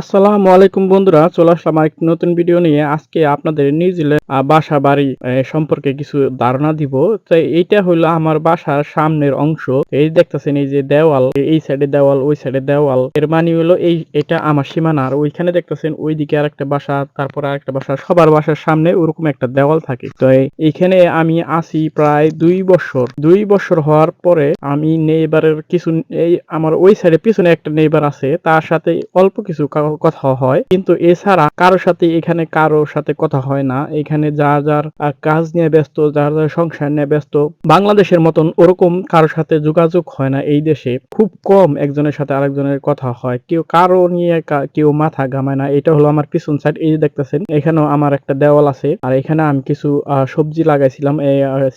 আসসালামু আলাইকুম বন্ধুরা, চলে আসলাম আরেকটি নতুন ভিডিও নিয়ে। আজকে আপনাদের নিউজিল্যান্ড বাসা বাড়ি সম্পর্কে কিছু ধারণা দিব। তো এইটা হলো আমার বাসার সামনের অংশ। এই দেখতেছেন এই যে দেওয়াল, এই সাইডে দেওয়াল, ওই সাইডে দেওয়াল। এর মানে হলো এই, এটা আমার সীমানা। আর ওইখানে দেখতেছেন ওইদিকে আরেকটা বাসা, তারপর আরেকটা বাসা। সবার বাসার সামনে ওরকম একটা দেওয়াল থাকে। তো এই- এইখানে আমি আসি প্রায় দুই বছর। দুই বছর হওয়ার পরে আমি নেইবারের কিছু, এই আমার ওই সাইডে পিছনে একটা নেইবার আছে। তার সাথে অল্প কিছু কথা হয়। কিন্তু এছাড়া কারোর সাথে এখানে কারোর সাথে কথা হয় না। এখানে যার যার কাজ নিয়ে ব্যস্ত যার যার সংসার নিয়ে ব্যস্ত, বাংলাদেশের মতন ওরকম কারোর সাথে যোগাযোগ হয় না এই দেশে। খুব কম একজনের সাথে আরেকজনের কথা হয়। কেউ কারও নিয়ে কেউ মাথা ঘামায় না। এটা হলো আমার পিছন সাইড এই যে দেখতেছেন, এখানেও আমার একটা দেওয়াল আছে। আর এখানে আমি কিছু সবজি লাগাইছিলাম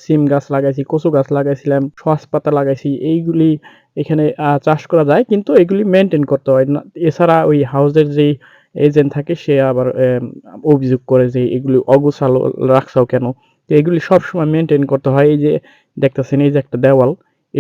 সিম গাছ লাগাইছি, কচু গাছ লাগাইছিলাম, সস পাতা লাগাইছি। এইগুলি এখানে চাষ করা যায়, কিন্তু এগুলি মেনটেন করতে হয়। না, এছাড়া ওই হাউসের যেই এজেন্ট থাকে, সে আবার অভিযোগ করে যে এগুলি অগোছালো রাখছাও কেন? তো এগুলি সবসময় মেনটেন করতে হয়। এই যে দেখতেছেন, এই যে একটা দেওয়াল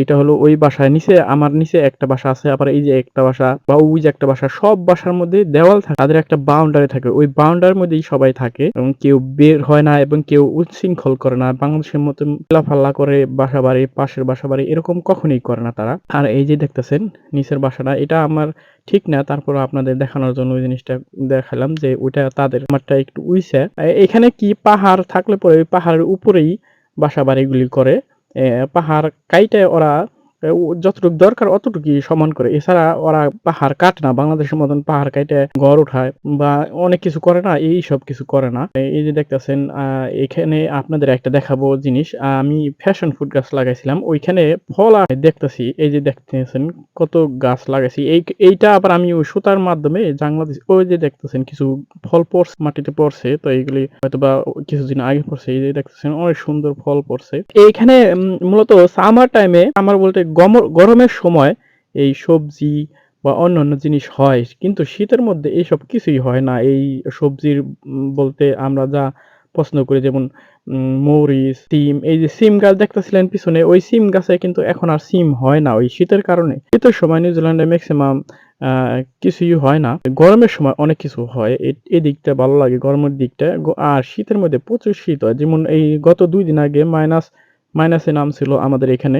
এটা হলো ওই বাসায় নিচে, আমার নিচে একটা বাসা আছে, আবার এই যে একটা বাসা বা ওই যে একটা বাসা, সব বাসার মধ্যে দেওয়াল থাকে। তাদের একটা বাউন্ডারি থাকে। ওই বাউন্ডারির মধ্যেই সবাই থাকে এবং কেউ বের হয় না এবং কেউ উচ্ছৃঙ্খল করে না। বাংলাদেশের মতো লাফাল্লা করে বাসা বাড়ি, পাশের বাসা বাড়ি এরকম কখনোই করে না তারা। আর এই যে দেখতেছেন, নিচের বাসাটা, এটা আমার ঠিক না। তারপর আপনাদের দেখানোর জন্য ওই জিনিসটা দেখালাম যে ওইটা তাদের আমারটা একটু উইসে। এখানে কি পাহাড় থাকলে পরে ওই পাহাড়ের উপরেই বাসা বাড়িগুলি করে। পাহাড় কাইটে ওরা যতটুকু দরকার অতটুকুই সমান করে। এছাড়া ওরা পাহাড় কাটে না, বাংলাদেশের মতন পাহাড় কাটে ঘর উঠায় বা অনেক কিছু করে না, এই সব কিছু করে না। এই যে দেখতেছেন এখানে আপনাদের একটা দেখাবো জিনিস। আমি ফ্যাশন ফুড গাছ লাগাইছিলাম, ওইখানে ফল দেখতেছি। এই যে দেখতেছেন, কত গাছ লাগাইছি। এই, এইটা আবার আমি ওই সুতার মাধ্যমে জাংলা ওই যে দেখতেছেন, কিছু ফল পড়ছে, মাটিতে পড়ছে, তো এইগুলি হয়তো বা কিছুদিন আগে পড়ছে। এই যে দেখতেছেন, অনেক সুন্দর ফল পড়ছে। এইখানে মূলত সামার টাইমে আমার বলতে গরমের সময় এই সবজি বা অন্যান্য জিনিস হয়, কিন্তু শীতের মধ্যে এইসব কিছুই হয় না। এই সবজির বলতে আমরা যা পছন্দ করি, যেমন মরিচ, সিম, এই যে সিম গাছ দেখতেছিলেন পিছনে, ওই সিম গাছে কিন্তু এখন আর সিম হয় না ওই শীতের কারণে। শীতের সময় নিউজিল্যান্ডে ম্যাক্সিমাম কিছুই হয় না। গরমের সময় অনেক কিছু হয় এই দিকটা ভালো লাগে, গরমের দিকটা। আর শীতের মধ্যে প্রচুর শীত হয়। যেমন এই গত দুই দিন আগে মাইনাস, মাইনাসে নাম ছিল আমাদের এখানে।